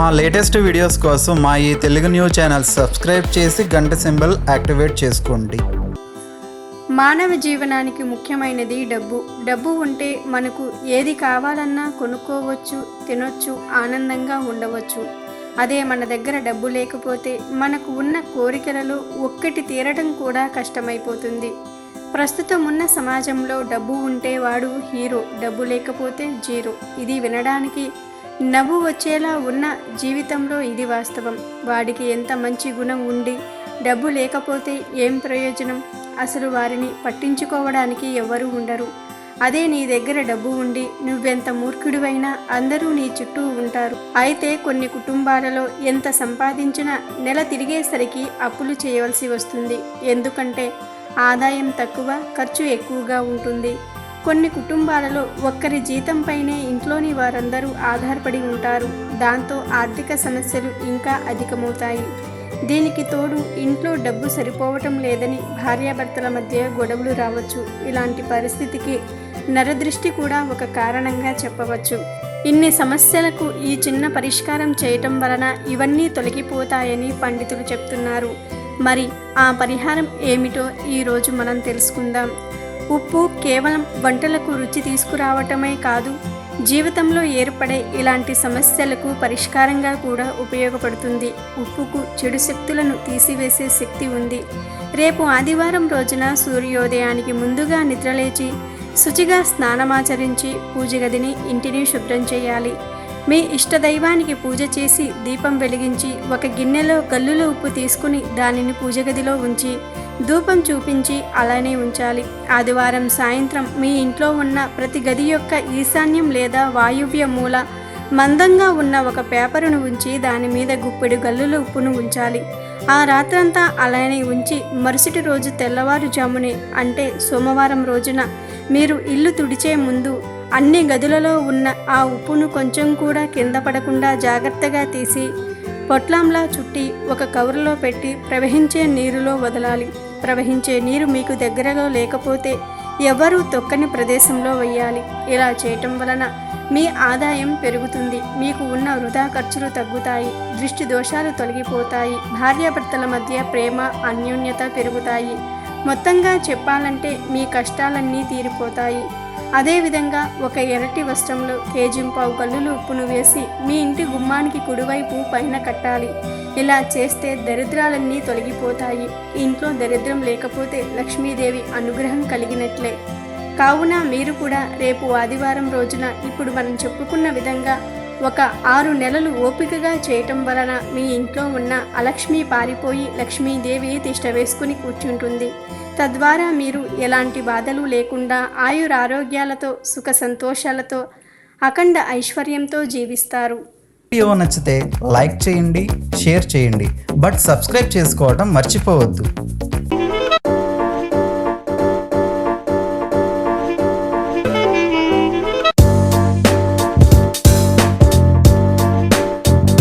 మా latest videos కోసం మా ఈ తెలుగు న్యూస్ ఛానల్ సబ్స్క్రైబ్ చేసి గంట సింబల్ యాక్టివేట్ చేసుకోండి. మానవ జీవనానికి ముఖ్యమైనది డబ్బు. డబ్బు ఉంటే మనకు ఏది కావాలన్నా కొనుక్కోవచ్చు తినొచ్చు ఆనందంగా ఉండవచ్చు. అదే మన దగ్గర డబ్బు లేకపోతే మనకు ఉన్న కోరికలలో ఒక్కటి తీరడం కూడా కష్టమైపోతుంది. ప్రస్తుతం ఉన్న సమాజంలో డబ్బు ఉంటే వాడు హీరో డబ్బు లేకపోతే జీరో. ఇది వినడానికి నవ్వు వచ్చేలా ఉన్న జీవితంలో ఇది వాస్తవం. వాడికి ఎంత మంచి గుణం ఉండి డబ్బు లేకపోతే ఏం ప్రయోజనం? అసలు వారిని పట్టించుకోవడానికి ఎవ్వరూ ఉండరు. అదే నీ దగ్గర డబ్బు ఉండి నువ్వెంత మూర్ఖుడివైనా అందరూ నీ చుట్టూ ఉంటారు. అయితే కొన్ని కుటుంబాలలో ఎంత సంపాదించినా నెల తిరిగేసరికి అప్పులు చేయవలసి వస్తుంది. ఎందుకంటే ఆదాయం తక్కువ ఖర్చు ఎక్కువగా ఉంటుంది. కొన్ని కుటుంబాలలో ఒక్కరి జీతంపైనే ఇంట్లోని వారందరూ ఆధారపడి ఉంటారు. దాంతో ఆర్థిక సమస్యలు ఇంకా అధికమవుతాయి. దీనికి తోడు ఇంట్లో డబ్బు సరిపోవటం లేదని భార్యాభర్తల మధ్య గొడవలు రావచ్చు. ఇలాంటి పరిస్థితికి నరదృష్టి కూడా ఒక కారణంగా చెప్పవచ్చు. ఇన్ని సమస్యలకు ఈ చిన్న పరిష్కారం చేయటం వలన ఇవన్నీ తొలగిపోతాయని పండితులు చెప్తున్నారు. మరి ఆ పరిహారం ఏమిటో ఈరోజు మనం తెలుసుకుందాం. ఉప్పు కేవలం వంటలకు రుచి తీసుకురావటమే కాదు జీవితంలో ఏర్పడే ఇలాంటి సమస్యలకు పరిష్కారంగా కూడా ఉపయోగపడుతుంది. ఉప్పుకు చెడు శక్తులను తీసివేసే శక్తి ఉంది. రేపు ఆదివారం రోజున సూర్యోదయానికి ముందుగా నిద్రలేచి శుచిగా స్నానమాచరించి పూజ గదిని ఇంటిని శుభ్రం చేయాలి. మీ ఇష్టదైవానికి పూజ చేసి దీపం వెలిగించి ఒక గిన్నెలో గల్లుల ఉప్పు తీసుకుని దానిని పూజగదిలో ఉంచి ధూపం చూపించి అలానే ఉంచాలి. ఆదివారం సాయంత్రం మీ ఇంట్లో ఉన్న ప్రతి గది యొక్క ఈశాన్యం లేదా వాయువ్య మూల మందంగా ఉన్న ఒక పేపరును ఉంచి దాని మీద గుప్పెడు గల్లుల ఉప్పును ఉంచాలి. ఆ రాత్రంతా అలానే ఉంచి మరుసటి రోజు తెల్లవారుజామునే అంటే సోమవారం రోజున మీరు ఇల్లు తుడిచే ముందు అన్ని గదులలో ఉన్న ఆ ఉప్పును కొంచెం కూడా కింద పడకుండా జాగ్రత్తగా తీసి పొట్లంలా చుట్టి ఒక కవరులో పెట్టి ప్రవహించే నీరులో వదలాలి. ప్రవహించే నీరు మీకు దగ్గరలో లేకపోతే ఎవరూ తొక్కని ప్రదేశంలో వేయాలి ఇలా చేయటం వలన మీ ఆదాయం పెరుగుతుంది. మీకు ఉన్న వృధా ఖర్చులు తగ్గుతాయి. దృష్టి దోషాలు తొలగిపోతాయి. భార్యాభర్తల మధ్య ప్రేమ అన్యోన్యత పెరుగుతాయి. మొత్తంగా చెప్పాలంటే మీ కష్టాలన్నీ తీరిపోతాయి. అదేవిధంగా ఒక ఎరటి వస్త్రంలో కేజింపావు గల్లులు ఉప్పును వేసి మీ ఇంటి గుమ్మానికి కుడివైపు పైన కట్టాలి. ఇలా చేస్తే దరిద్రాలన్నీ తొలగిపోతాయి. ఇంట్లో దరిద్రం లేకపోతే లక్ష్మీదేవి అనుగ్రహం కలిగినట్లే. కావున మీరు కూడా రేపు ఆదివారం రోజున ఇప్పుడు మనం చెప్పుకున్న విధంగా ఒక ఆరు నెలలు ఓపికగా చేయటం వలన మీ ఇంట్లో ఉన్న అలక్ష్మి పారిపోయి లక్ష్మీదేవి తిష్ట వేసుకుని కూర్చుంటుంది. తద్వారా మీరు ఎలాంటి బాధలు లేకుండా ఆయురారోగ్యాలతో సుఖ సంతోషాలతో అఖండ ఐశ్వర్యంతో జీవిస్తారు. వీడియో నచ్చితే లైక్ చేయండి షేర్ చేయండి బట్ సబ్స్క్రైబ్ చేసుకోవడం మర్చిపోవద్దు.